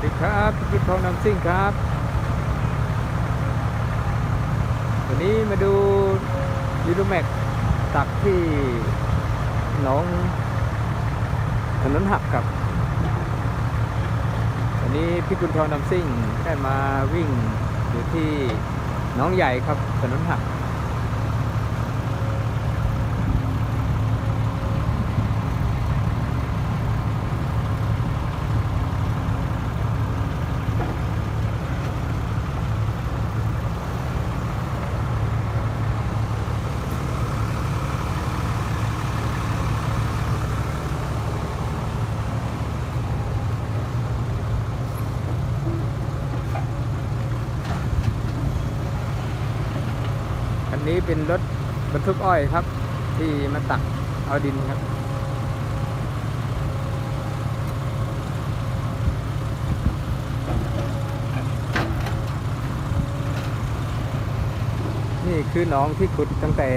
วัสดีครับพิททองน้ำซิ่งครับ วันนี้มาดูยูโรแม็กตักที่หน้องถนนหักครับ วันนี้พี่กุลทองน้ำซิ่งได้มาวิ่งอยู่ที่หน้องใหญ่ครับถนนหัก นนี้เป็นรถบรรทุกอ้อยครับ ที่มาตักเอาดินครับ นี่คือหน้องที่ขุดตั้งแต่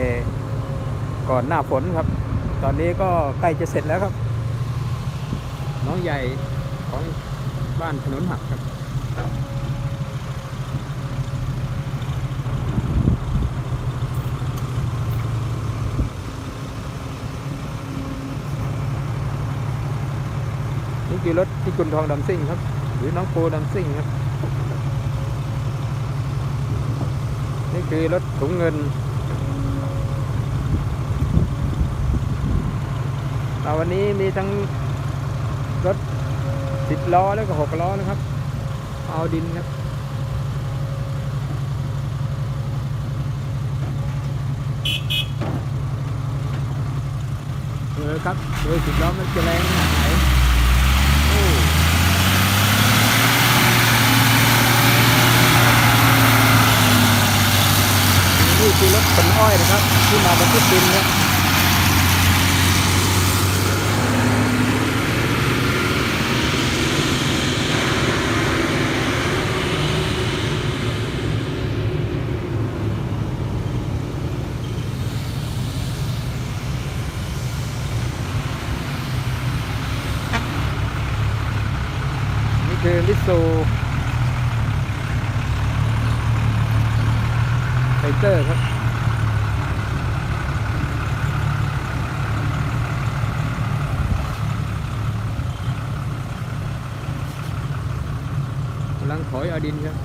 ก่อนหน้าฝนครับ ตอนนี้ก็ใกล้จะเสร็จแล้วครับน้องใหญ่ของบ้านถนนหักครับ นี่คือรถที่กุลทองดำซิ่งครับ หรือน้องโปดำซิ่งครับ นี่คือรถถุงเงินเอาวันนี้มีทั้งรถสิบล้อแล้วก็หกล้อนะครับ เอาดินครับเออครับโดยสิบล้อมันจะแรงขนาดไหนโอ้นี่ คือรถขนอ้อยนะครับ ที่มาบรรทุกดินเนี่ยนี่คือลิโไฟเตอร์ครับกำลังถอยเอาดินครับ